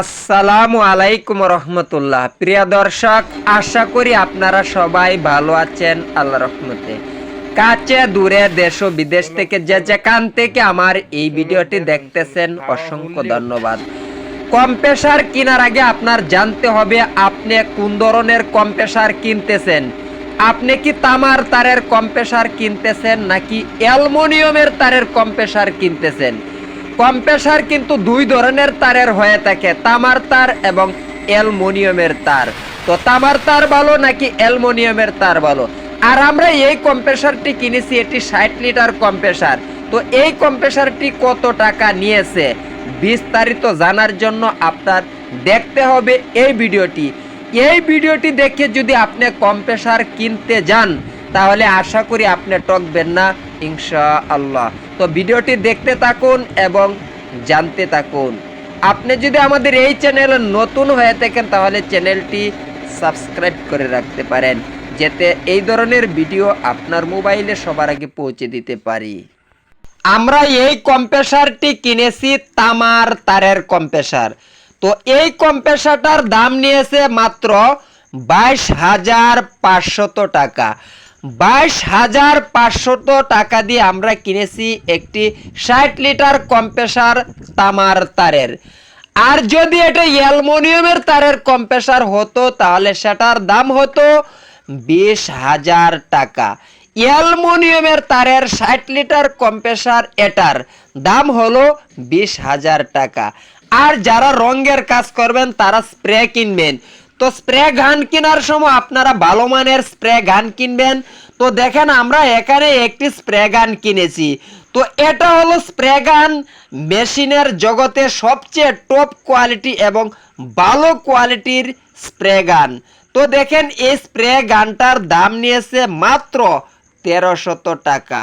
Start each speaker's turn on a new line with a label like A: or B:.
A: আসসালামু আলাইকুম রহমতুল্লাহ। প্রিয় দর্শক, আশা করি আপনারা সবাই ভালো আছেন আল্লাহ রহমতে। কাছে, দূরে, দেশ ও বিদেশ থেকে যে যেখান থেকে আমার এই ভিডিওটি দেখতেছেন, অসংখ্য ধন্যবাদ। কম্প্রেসার কেনার আগে আপনার জানতে হবে, আপনি কোন ধরনের কম্প্রেসার কিনতেছেন? আপনি কি তামার তারের কম্প্রেসার কিনতেছেন, নাকি অ্যালুমিনিয়ামের তারের কম্প্রেসার কিনতেছেন? কম্প্রেসার কিন্তু দুই ধরনের তারের হয়ে থাকে, তামার তার এবং অ্যালুমিনিয়ামের তার। তো তামার তার ভালো নাকি অ্যালমোনিয়ামের তার ভালো? আর আমরা এই কম্প্রেসারটি কিনেছি, এটি ষাট লিটার কম্প্রেসার। তো এই কম্প্রেসারটি কত টাকা নিয়েছে? বিস্তারিত জানার জন্য আপনার দেখতে হবে এই ভিডিওটি। এই ভিডিওটি দেখে যদি আপনি কম্প্রেসার কিনতে যান তাহলে আশা করি আপনি টকবেন না ইনশা আল্লাহ তো ভিডিওটি দেখতে থাকুন এবং জানতে থাকুন। আপনি যদি আমাদের এই চ্যানেলে নতুন হয়ে থাকেন, তাহলে চ্যানেলটি সাবস্ক্রাইব করে রাখতে পারেন, যাতে এই ধরনের ভিডিও আপনার মোবাইলে সবার আগে পৌঁছে দিতে পারি। আমরা এই কম্প্রেসারটি কিনেছি তামার তারের কম্প্রেসার তো এই কম্প্রেসারটার দাম নিয়েছে মাত্র বাইশ হাজার পাঁচশত টাকা। বাইশ হাজার পাঁচশত টাকা দিয়ে আমরা কিনেছি একটি ষাট লিটার কম্প্রেসার তামার তারের। আর যদি এটা অ্যালুমিনিয়ামের তারের কম্প্রেসার হতো, তাহলে সেটার দাম হতো বিশ হাজার টাকা। অ্যালুমিনিয়ামের তারের ষাট লিটার কম্প্রেসার এটার দাম হলো বিশ হাজার টাকা। আর যারা রঙের কাজ করবেন, তারা স্প্রে কিনবেন। তো স্প্রে গান কেনার সময় আপনারা ভালো মানের স্প্রে গান কিনবেন। তো দেখেন আমরা এখানে একটি স্প্রে গান কিনেছি। তো এটা হলো স্প্রে গান মেশিনের জগতে সবচেয়ে টপ কোয়ালিটি এবং ভালো কোয়ালিটির স্প্রে গান তো দেখেন এই স্প্রে গানটার দাম নিয়েছে মাত্র তেরোশত টাকা।